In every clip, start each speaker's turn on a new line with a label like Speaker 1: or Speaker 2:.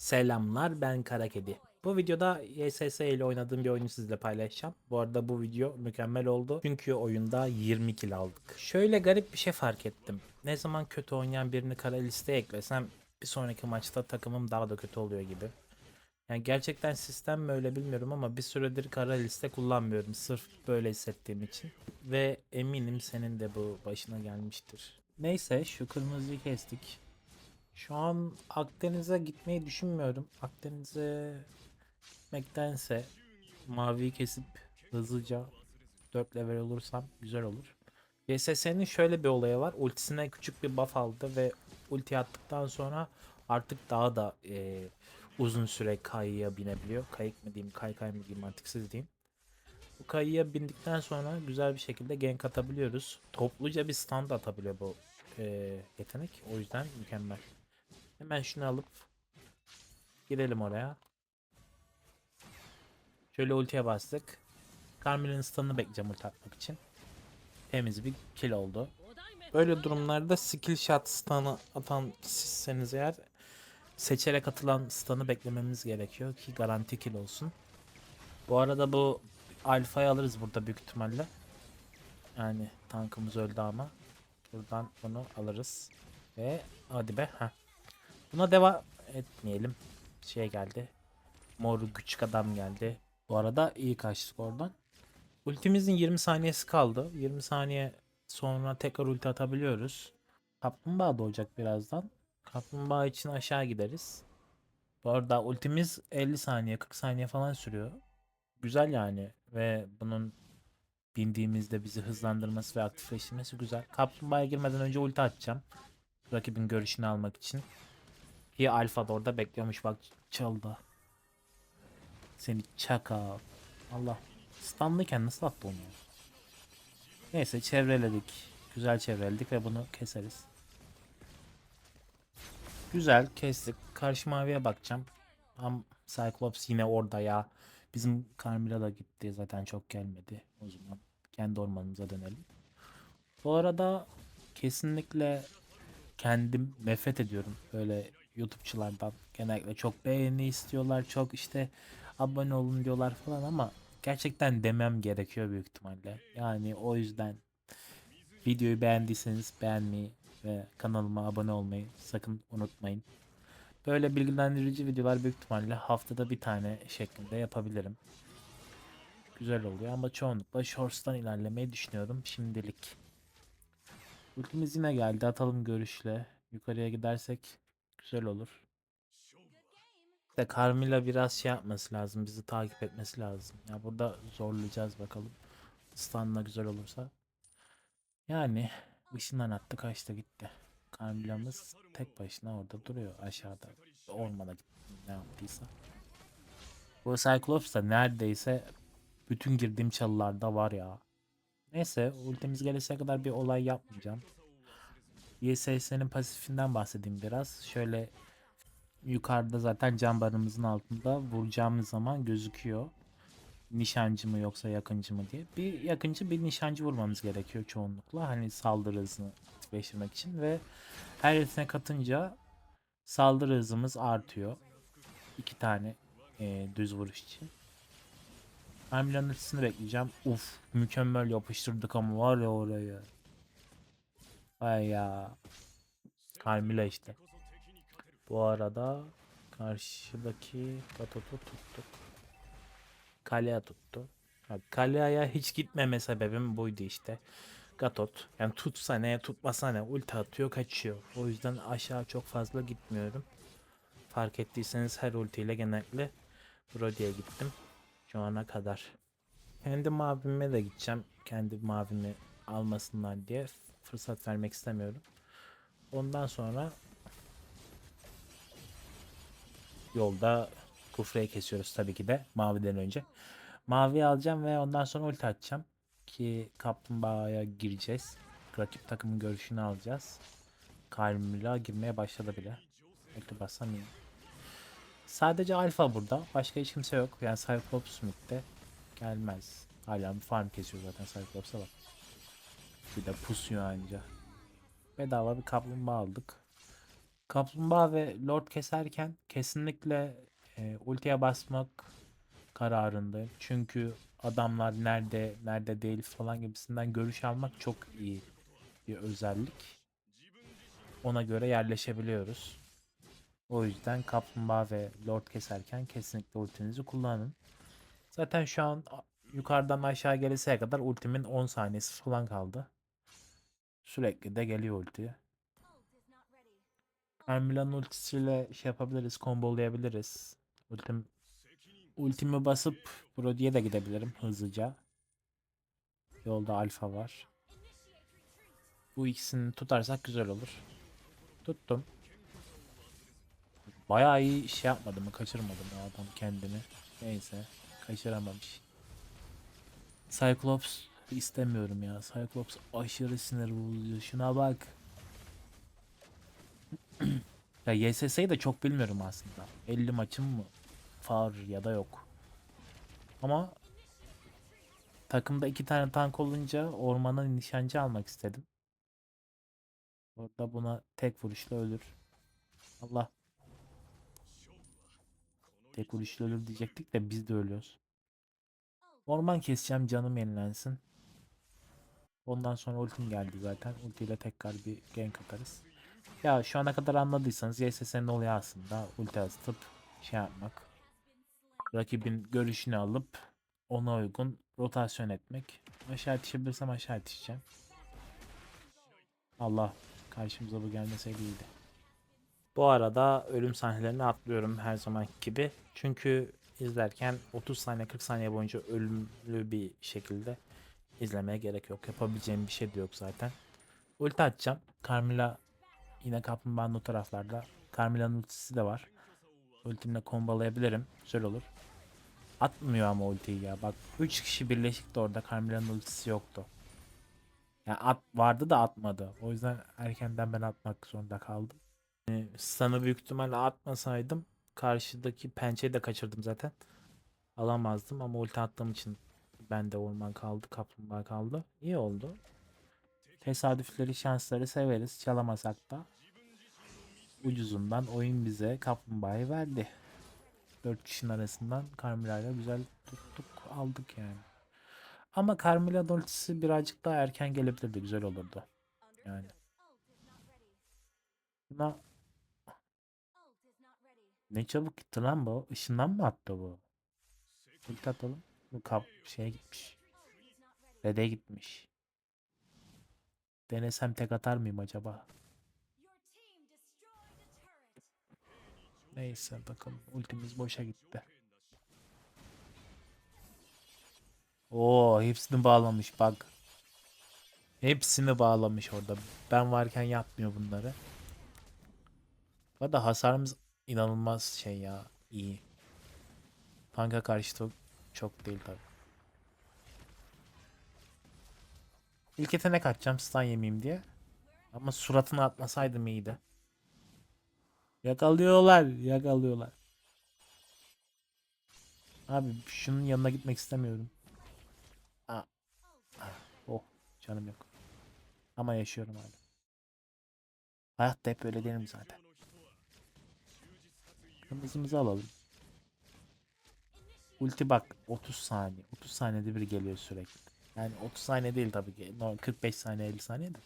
Speaker 1: Selamlar ben Kara Kedi. Bu videoda YSS ile oynadığım bir oyunu sizle paylaşacağım. Bu arada bu video mükemmel oldu. Çünkü oyunda 20 kill aldık. Şöyle garip bir şey fark ettim. Ne zaman kötü oynayan birini kara listeye eklesem bir sonraki maçta takımım daha da kötü oluyor gibi. Yani gerçekten sistem mi öyle bilmiyorum ama bir süredir kara liste kullanmıyorum. Sırf böyle hissettiğim için. Ve eminim senin de bu başına gelmiştir. Neyse şu kırmızıyı kestik. Şu an Akdeniz'e gitmeyi düşünmüyorum. Akdeniz'e gitmektense maviyi kesip hızlıca 4 level olursam güzel olur. YSS'nin şöyle bir olayı var. Ultisine küçük bir buff aldı ve ulti attıktan sonra artık daha da e, uzun süre kayıya binebiliyor. Kayık mı diyeyim, kaykay mı diyeyim artık siz diyeyim. Bu kayıya bindikten sonra güzel bir şekilde gank atabiliyoruz. Topluca bir stand atabiliyor bu e, yetenek. O yüzden mükemmel. Hemen şunu alıp girelim oraya. Şöyle ultiye bastık. Carmel'in stun'ını bekleyeceğim ulti atmak için. Temiz bir kill oldu. Böyle durumlarda skill shot stun'ı atan sizseniz eğer seçerek atılan stun'ı beklememiz gerekiyor ki garanti kill olsun. Bu arada bu alfayı alırız burada büyük ihtimalle. Yani tankımız öldü ama. Buradan bunu alırız. Ve hadi be. Heh. Buna devam etmeyelim. Şey geldi. Mor küçük adam geldi. Bu arada iyi kaçtık oradan. Ultimizin 20 saniyesi kaldı. 20 saniye sonra tekrar ulti atabiliyoruz. Kaplumbağa doğacak birazdan. Kaplumbağa için aşağı gideriz. Bu arada ultimiz 50 saniye 40 saniye falan sürüyor. Güzel yani ve bunun bindiğimizde bizi hızlandırması ve aktifleştirmesi güzel. Kaplumbağaya girmeden önce ulti atacağım. Rakibin görüşünü almak için. Ki Alfa da orada bekliyormuş bak çaldı. Seni çakal. Allah. Stunlıyken nasıl attı onu? Neyse çevreledik. Güzel çevreledik ve bunu keseriz. Güzel kestik. Karşı maviye bakacağım. Am Cyclops yine orada ya. Bizim Carmilla da gitti zaten çok gelmedi. O zaman kendi ormanımıza dönelim. Bu arada kesinlikle kendim nefret ediyorum böyle YouTube'çılardan. Genellikle çok beğeni istiyorlar, çok işte abone olun diyorlar falan ama gerçekten demem gerekiyor büyük ihtimalle. Yani o yüzden videoyu beğendiyseniz beğenmeyi ve kanalıma abone olmayı sakın unutmayın. Böyle bilgilendirici videolar büyük ihtimalle haftada bir tane şeklinde yapabilirim. Güzel oluyor ama çoğunlukla Shorts'tan ilerlemeyi düşünüyorum şimdilik. Ultimiz yine geldi. Atalım görüşle. Yukarıya gidersek güzel olur. İşte Carmilla biraz şey yapması lazım. Bizi takip etmesi lazım. Ya burada zorlayacağız bakalım. Stun'la güzel olursa. Yani ışından attı kaçta gitti. Carmilla'mız tek başına orada duruyor aşağıda. Ormana ne yaptıysa. Bu Cyclops da neredeyse bütün girdiğim çalılarda var ya. Neyse ultimiz geleseye kadar bir olay yapmayacağım. YSS'nin pasifinden bahsedeyim biraz. Şöyle yukarıda zaten cam barımızın altında vuracağımız zaman gözüküyor. Nişancı mı yoksa yakıncı mı diye. Bir yakıncı bir nişancı vurmamız gerekiyor çoğunlukla. Hani saldırı hızını aktifleştirmek için ve her yeteneğe katınca saldırı hızımız artıyor. İki tane e, düz vuruş için. Hamila'nın ultisini bekleyeceğim. Uf mükemmel yapıştırdık ama var ya oraya. Ay ya. Carmilla işte. Bu arada karşıdaki Gatot'u tuttuk. Kalea tuttu. Kalea'ya hiç gitmeme sebebim buydu işte. Gatot. Yani tutsa ne tutmasa ne ulti atıyor kaçıyor. O yüzden aşağı çok fazla gitmiyorum. Fark ettiyseniz her ultiyle genellikle Brody'ye gittim. Şu ana kadar. Kendi mavime de gideceğim. Kendi mavimi almasınlar diye fırsat vermek istemiyorum. Ondan sonra yolda kufreyi kesiyoruz tabii ki de maviden önce. Mavi alacağım ve ondan sonra ulti atacağım. Ki kaplumbağaya gireceğiz. Rakip takımın görüşünü alacağız. Carmilla girmeye başladı bile. Ulti bassam iyi. Sadece Alfa burada. Başka hiç kimse yok. Yani Cyclops midde gelmez. Hala bir farm kesiyor zaten Cyclops'a bak. Bir de pusuyor anca. Bedava bir kaplumbağa aldık. Kaplumbağa ve Lord keserken kesinlikle e, ultiye basmak kararındayım. Çünkü adamlar nerede, nerede değil falan gibisinden görüş almak çok iyi bir özellik. Ona göre yerleşebiliyoruz. O yüzden kaplumbağa ve lord keserken kesinlikle ultinizi kullanın. Zaten şu an yukarıdan aşağı geleseye kadar ultimin 10 saniyesi falan kaldı. Sürekli de geliyor ulti. Carmilla'nın ultisiyle şey yapabiliriz, kombolayabiliriz. Ultim, ultimi basıp Brody'ye de gidebilirim hızlıca. Yolda alfa var. Bu ikisini tutarsak güzel olur. Tuttum. Bayağı iyi şey yapmadı mı? Kaçırmadı adam kendini? Neyse. Kaçıramamış. Cyclops istemiyorum ya. Cyclops aşırı sinir bozucu. Şuna bak. ya YSS'yi de çok bilmiyorum aslında. 50 maçım mı var ya da yok. Ama takımda iki tane tank olunca ormana nişancı almak istedim. Orada buna tek vuruşla ölür. Allah. Tek vuruşla ölür diyecektik de biz de ölüyoruz. Orman keseceğim canım yenilensin. Ondan sonra ultim geldi zaten. Ultiyle tekrar bir gank atarız. Ya şu ana kadar anladıysanız YSS'nin oluyor aslında. Ulti atıp şey yapmak. Rakibin görüşünü alıp ona uygun rotasyon etmek. Aşağı yetişebilirsem aşağı yetişeceğim. Allah karşımıza bu gelmeseydi iyiydi. Bu arada ölüm sahnelerini atlıyorum her zaman gibi. Çünkü izlerken 30 saniye 40 saniye boyunca ölümlü bir şekilde izlemeye gerek yok. Yapabileceğim bir şey de yok zaten. Ulti atacağım. Carmilla yine kaplumbağanın o taraflarda. Carmilla'nın ultisi de var. Ultimle kombalayabilirim. Güzel olur. Atmıyor ama ultiyi ya. Bak 3 kişi birleşik de orada. Carmilla'nın ultisi yoktu. Yani at vardı da atmadı. O yüzden erkenden ben atmak zorunda kaldım. Yani Stun'ı büyük ihtimalle atmasaydım karşıdaki pençeyi de kaçırdım zaten. Alamazdım ama ulti attığım için bende orman kaldı, kaplumbağa kaldı. İyi oldu. Tesadüfleri, şansları severiz. Çalamasak da ucuzundan oyun bize kaplumbağayı verdi. 4 kişinin arasından Carmilla'yla güzel tuttuk, aldık yani. Ama Carmilla ultisi birazcık daha erken gelebilirdi. Güzel olurdu. Yani. Buna ne çabuk gitti lan bu. Işından mı attı bu? Ulti atalım. Bu kap şeye gitmiş. Red'e gitmiş. Denesem tek atar mıyım acaba? Neyse bakalım. Ultimiz boşa gitti. Oo hepsini bağlamış bak. Hepsini bağlamış orada. Ben varken yapmıyor bunları. Bu arada hasarımız inanılmaz şey ya. iyi. Tanka karşı çok değil tabi. İlk yetenek atacağım stun yemeyeyim diye. Ama suratına atmasaydım iyiydi. Yakalıyorlar. Yakalıyorlar. Abi şunun yanına gitmek istemiyorum. Aa. Ah, Oh canım yok. Ama yaşıyorum hala. Hayatta hep öyle değilim zaten. Kırmızımızı alalım. Ulti bak 30 saniye. 30 saniyede bir geliyor sürekli. Yani 30 saniye değil tabii ki. No, 45 saniye 50 saniye de.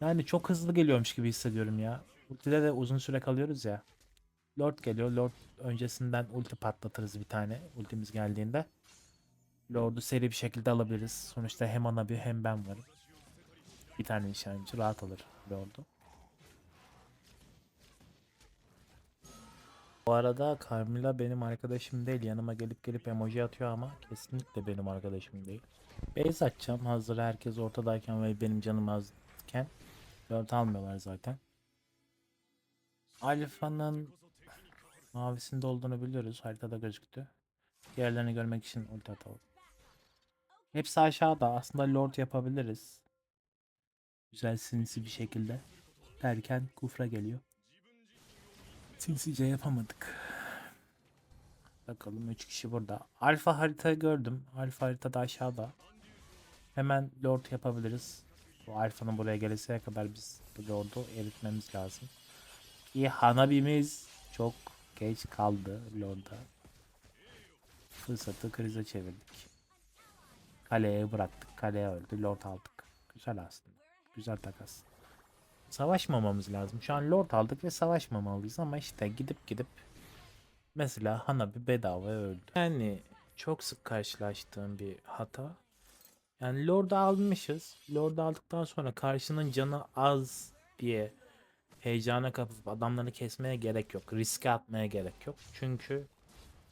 Speaker 1: Yani çok hızlı geliyormuş gibi hissediyorum ya. Ultide de uzun süre kalıyoruz ya. Lord geliyor. Lord öncesinden ulti patlatırız bir tane. Ultimiz geldiğinde. Lord'u seri bir şekilde alabiliriz. Sonuçta hem ana bir hem ben varım. Bir tane nişancı rahat alır Lord'u. Bu arada Carmilla benim arkadaşım değil. Yanıma gelip gelip emoji atıyor ama kesinlikle benim arkadaşım değil. Base açacağım hazır herkes ortadayken ve benim canım azken. Lord almıyorlar zaten. Alfa'nın mavisinde olduğunu biliyoruz. Haritada gözüktü. Diğerlerini görmek için ulti atalım. Hepsi aşağıda. Aslında Lord yapabiliriz. Güzel sinsi bir şekilde. Derken Kufra geliyor. Sinsice yapamadık. Bakalım 3 kişi burada. Alfa haritayı gördüm. Alfa haritada aşağıda. Hemen Lord yapabiliriz. Bu Alfa'nın buraya geleseye kadar biz bu Lord'u eritmemiz lazım. Ki Hanabi'miz çok geç kaldı Lord'a. Fırsatı krize çevirdik. Kaleye bıraktık. Kaleye öldü. Lord aldık. Güzel aslında. Güzel takas. Savaşmamamız lazım. Şu an Lord aldık ve savaşmamalıyız ama işte gidip gidip mesela Hanabi bedava öldü. Yani çok sık karşılaştığım bir hata. Yani Lord'u almışız. Lord'u aldıktan sonra karşının canı az diye heyecana kapılıp adamları kesmeye gerek yok. Riske atmaya gerek yok. Çünkü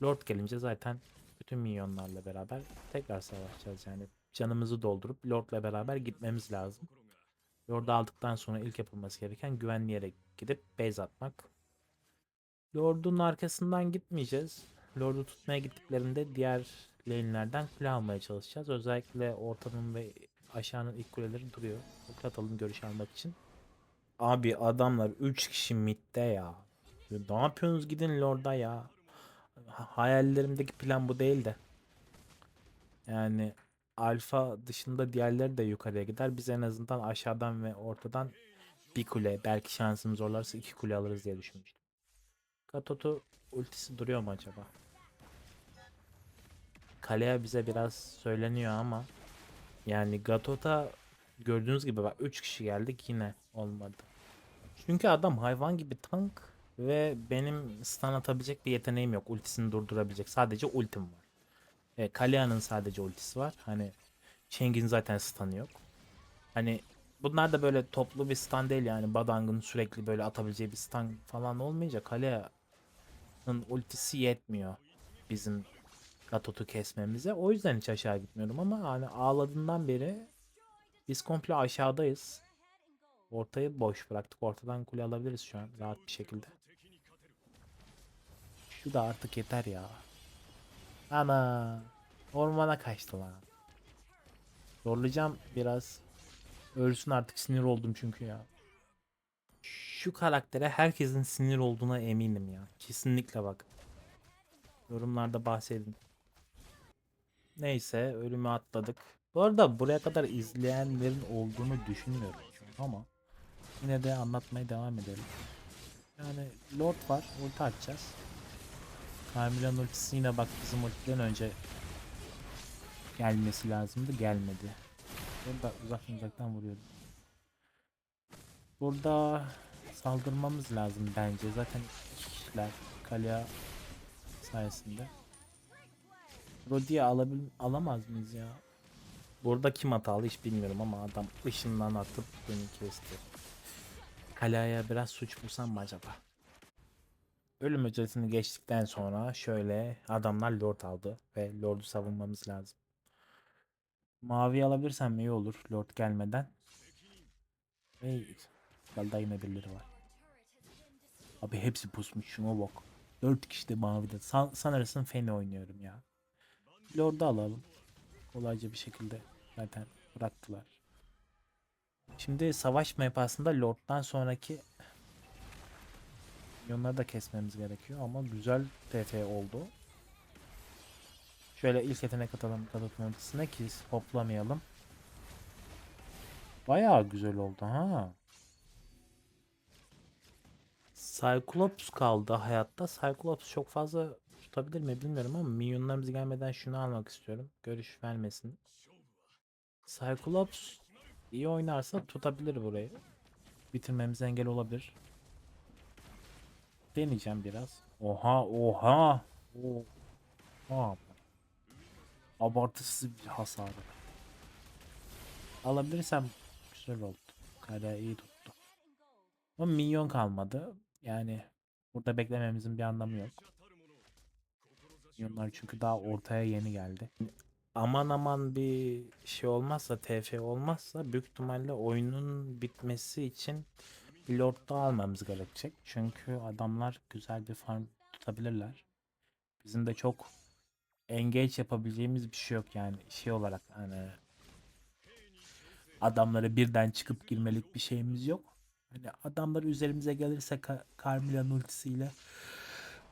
Speaker 1: Lord gelince zaten bütün minyonlarla beraber tekrar savaşacağız yani. Canımızı doldurup Lord'la beraber gitmemiz lazım. Lord'u aldıktan sonra ilk yapılması gereken güvenli yere gidip base atmak. Lord'un arkasından gitmeyeceğiz. Lord'u tutmaya gittiklerinde diğer lane'lerden kule almaya çalışacağız. Özellikle ortanın ve aşağının ilk kuleleri duruyor. Atalım görüş almak için. Abi adamlar 3 kişi midde ya. Ne yapıyorsunuz gidin Lord'a ya. Ha- Hayallerimdeki plan bu değil de. Yani alfa dışında diğerleri de yukarıya gider. Biz en azından aşağıdan ve ortadan bir kule belki şansımız zorlarsa iki kule alırız diye düşünmüştüm. Katoto ultisi duruyor mu acaba? Kaleye bize biraz söyleniyor ama yani Gatot'a gördüğünüz gibi bak 3 kişi geldik yine olmadı. Çünkü adam hayvan gibi tank ve benim stun atabilecek bir yeteneğim yok. Ultisini durdurabilecek. Sadece ultim var. E, Kalea'nın sadece ultisi var. Hani Cheng'in zaten stun'ı yok. Hani bunlar da böyle toplu bir stun değil yani. Badang'ın sürekli böyle atabileceği bir stun falan olmayınca Kalea'nın ultisi yetmiyor bizim Gatot'u kesmemize. O yüzden hiç aşağı gitmiyorum ama hani ağladığından beri biz komple aşağıdayız. Ortayı boş bıraktık. Ortadan kule alabiliriz şu an rahat bir şekilde. Şu da artık yeter ya. Ana. Ormana kaçtı lan. Zorlayacağım biraz. Ölsün artık sinir oldum çünkü ya. Şu karaktere herkesin sinir olduğuna eminim ya. Kesinlikle bak. Yorumlarda bahsedin. Neyse ölümü atladık. Bu arada buraya kadar izleyenlerin olduğunu düşünmüyorum ama yine de anlatmaya devam edelim. Yani Lord var, ulti atacağız. Carmilla'nın ultisi yine bak bizim ultiden önce gelmesi lazımdı, gelmedi. Burada uzaktan uzaktan vuruyordu. Burada saldırmamız lazım bence. Zaten kişiler Kalea sayesinde. Rodia'yı alabil alamaz mıyız ya? Burada kim hatalı hiç bilmiyorum ama adam ışından atıp beni kesti. Kalea'ya biraz suç bulsam mı acaba? Ölüm öcesini geçtikten sonra şöyle adamlar Lord aldı ve Lord'u savunmamız lazım. Mavi alabilirsem iyi olur Lord gelmeden. Hey, Dalda yine birileri var. Abi hepsi pusmuş şuna bak. 4 kişi de mavide. San sanırsın Feni oynuyorum ya. Lord'u alalım. Kolayca bir şekilde zaten bıraktılar. Şimdi savaş mapasında Lord'dan sonraki Milyonları da kesmemiz gerekiyor ama güzel TF oldu. Şöyle ilk yetenek atalım Kadot'un ultisine ki hoplamayalım. Bayağı güzel oldu ha. Cyclops kaldı hayatta. Cyclops çok fazla tutabilir mi bilmiyorum ama minyonlarımız gelmeden şunu almak istiyorum. Görüş vermesin. Cyclops iyi oynarsa tutabilir burayı. Bitirmemize engel olabilir. Deneyeceğim biraz. Oha oha. Oha. Abartısız bir hasarı. Alabilirsem güzel oldu. Kare iyi tuttu. Ama minyon kalmadı. Yani burada beklememizin bir anlamı yok. Minyonlar çünkü daha ortaya yeni geldi. Aman aman bir şey olmazsa, TF olmazsa büyük ihtimalle oyunun bitmesi için bir lord daha almamız gerekecek. Çünkü adamlar güzel bir farm tutabilirler. Bizim de çok engage yapabileceğimiz bir şey yok yani şey olarak hani adamları birden çıkıp girmelik bir şeyimiz yok. Hani adamlar üzerimize gelirse Ka- Carmilla'nın ultisiyle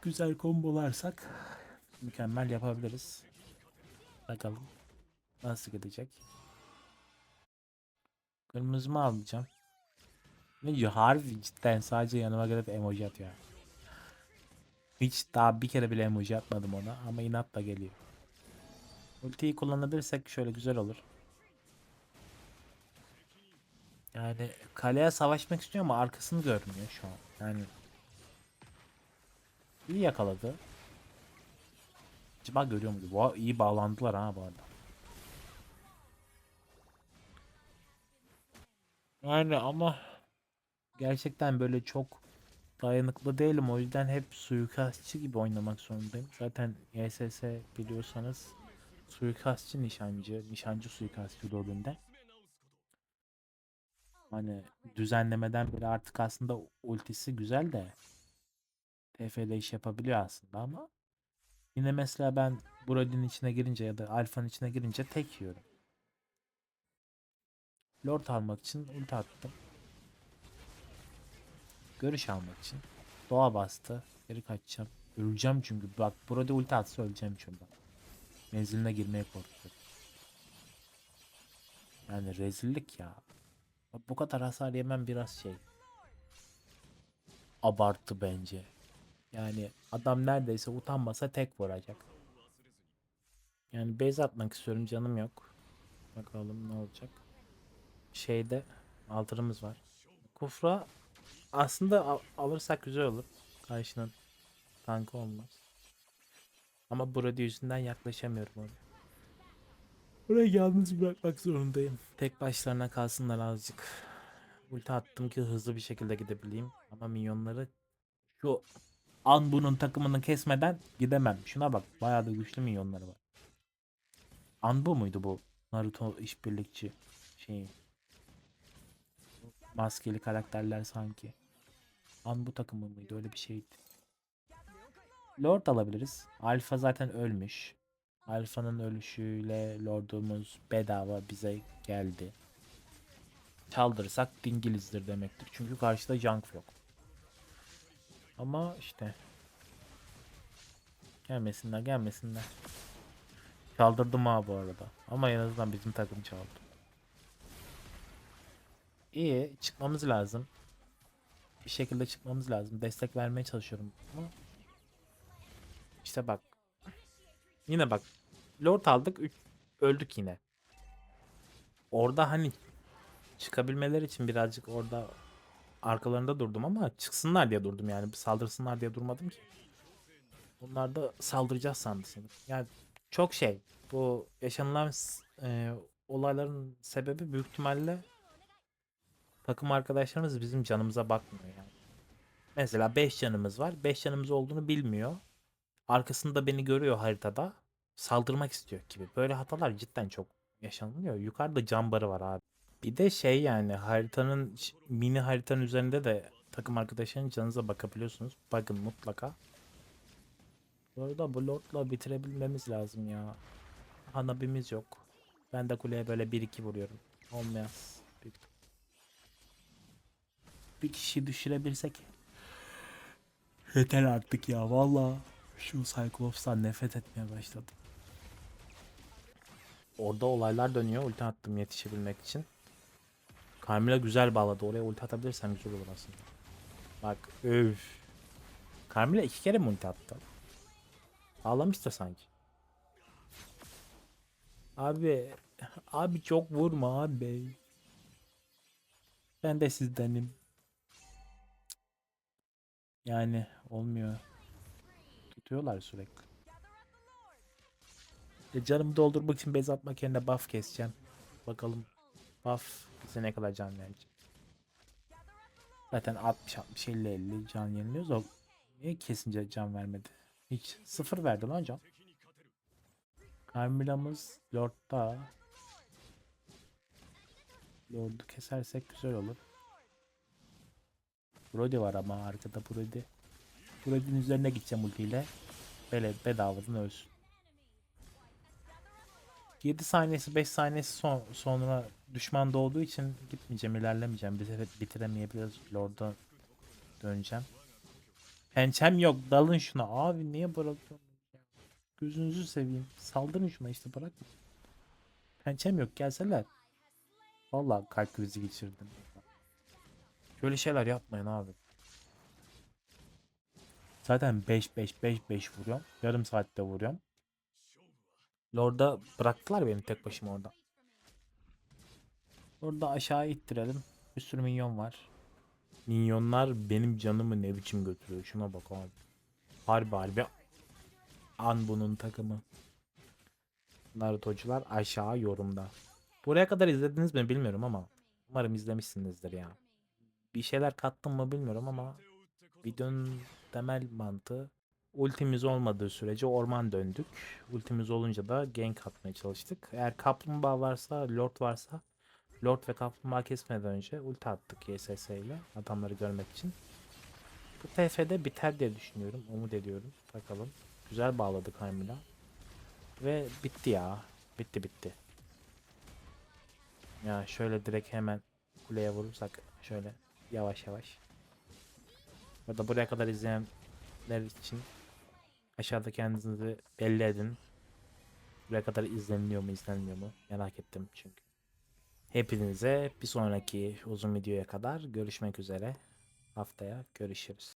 Speaker 1: güzel kombolarsak mükemmel yapabiliriz. Bakalım nasıl gidecek. Kırmızı mı alacağım? Ne harbi cidden sadece yanıma gelip emoji atıyor. Hiç daha bir kere bile emoji atmadım ona ama inatla geliyor. Ultiyi kullanabilirsek şöyle güzel olur. Yani kaleye savaşmak istiyor ama arkasını görmüyor şu an. Yani iyi yakaladı. Acaba görüyor muydu? Bu iyi bağlandılar ha bu arada. Yani ama gerçekten böyle çok dayanıklı değilim. O yüzden hep suikastçı gibi oynamak zorundayım. Zaten YSS biliyorsanız suikastçı nişancı, nişancı suikastçı rolünde. Hani düzenlemeden beri artık aslında ultisi güzel de TF'de iş yapabiliyor aslında ama yine mesela ben Brody'nin içine girince ya da Alpha'nın içine girince tek yiyorum. Lord almak için ulti attım. Görüş almak için. Doğa bastı. Geri kaçacağım. Öleceğim çünkü. Bak burada ulti atsa öleceğim şuradan. Menziline girmeye korkuyorum. Yani rezillik ya. Bu kadar hasar yemem biraz şey. Abartı bence. Yani adam neredeyse utanmasa tek vuracak. Yani base atmak istiyorum canım yok. Bakalım ne olacak. Şeyde altırımız var. Kufra aslında al- alırsak güzel olur. Karşının tankı olmaz. Ama Brody yüzünden yaklaşamıyorum oraya. Orayı yalnız bırakmak zorundayım. Tek başlarına kalsınlar azıcık. Ulti attım ki hızlı bir şekilde gidebileyim. Ama minyonları şu an bunun takımını kesmeden gidemem. Şuna bak bayağı da güçlü minyonları var. Anbu muydu bu? Naruto işbirlikçi şeyi. Maskeli karakterler sanki. An bu takımı mıydı? Öyle bir şeydi. Lord alabiliriz. Alfa zaten ölmüş. Alfa'nın ölüşüyle Lord'umuz bedava bize geldi. Çaldırırsak dingilizdir demektir. Çünkü karşıda junk yok. Ama işte gelmesinler gelmesinler. Çaldırdım ha bu arada. Ama en azından bizim takım çaldı. İyi çıkmamız lazım. Bir şekilde çıkmamız lazım. Destek vermeye çalışıyorum ama işte bak. Yine bak. Lord aldık. öldük yine. Orada hani çıkabilmeleri için birazcık orada arkalarında durdum ama çıksınlar diye durdum yani. Saldırsınlar diye durmadım ki. Bunlar da saldıracağız sandı sanırım. Yani çok şey. Bu yaşanılan e, olayların sebebi büyük ihtimalle takım arkadaşlarımız bizim canımıza bakmıyor yani. Mesela 5 canımız var. 5 canımız olduğunu bilmiyor. Arkasında beni görüyor haritada. Saldırmak istiyor gibi. Böyle hatalar cidden çok yaşanılıyor. Yukarıda cam barı var abi. Bir de şey yani haritanın mini haritanın üzerinde de takım arkadaşlarının canınıza bakabiliyorsunuz. Bakın mutlaka. Bu arada bu lordla bitirebilmemiz lazım ya. Hanabimiz yok. Ben de kuleye böyle 1-2 vuruyorum. Olmayaz. Bir kişi düşürebilsek. Yeter artık ya valla. Şu Cyclops'tan nefret etmeye başladım. Orada olaylar dönüyor. Ulti attım yetişebilmek için. Carmilla güzel bağladı. Oraya ulti atabilirsem güzel olur aslında. Bak öf. Carmilla iki kere mi ulti attı? Ağlamıştır sanki. Abi. Abi çok vurma abi. Ben de sizdenim. Yani olmuyor. Tutuyorlar sürekli. E canımı doldurmak için bez atmak yerine buff keseceğim. Bakalım buff bize ne kadar can verecek. Zaten 60 60 50 50 can yeniliyoruz o niye kesince can vermedi? Hiç sıfır verdi lan can. Carmilla'mız Lord'da. Lord'u kesersek güzel olur. Brody var ama arkada Brody. Brody'nin üzerine gideceğim ultiyle. Böyle bedavadan ölsün. 7 saniyesi 5 saniyesi son, sonra düşman doğduğu için gitmeyeceğim ilerlemeyeceğim. Bize bitiremeyebiliriz. Lord'a döneceğim. Pençem yok dalın şuna. Abi niye bırakıyorsun? Gözünüzü seveyim. Saldırın şuna işte bırakma. Pençem yok gelseler. Vallahi kalp krizi geçirdim. Böyle şeyler yapmayın abi. Zaten 5 5 5 5 vuruyorum. Yarım saatte vuruyorum. Lord'a bıraktılar beni tek başıma orada. Orada aşağı ittirelim. Bir sürü minyon var. Minyonlar benim canımı ne biçim götürüyor. Şuna bak abi. Harbi harbi. An bunun takımı. Narutocular aşağı yorumda. Buraya kadar izlediniz mi bilmiyorum ama umarım izlemişsinizdir ya. Bir şeyler kattım mı bilmiyorum ama videonun temel mantığı ultimiz olmadığı sürece orman döndük. Ultimiz olunca da gank atmaya çalıştık. Eğer kaplumbağa varsa, lord varsa lord ve kaplumbağa kesmeden önce ulti attık YSS ile adamları görmek için. Bu TF'de biter diye düşünüyorum. Umut ediyorum. Bakalım. Güzel bağladık Haymila. Ve bitti ya. Bitti bitti. Ya şöyle direkt hemen kuleye vurursak şöyle yavaş yavaş. Burada buraya kadar izleyenler için aşağıda kendinizi belli edin. Buraya kadar izleniliyor mu izlenmiyor mu merak ettim çünkü. Hepinize bir sonraki uzun videoya kadar görüşmek üzere. Haftaya görüşürüz.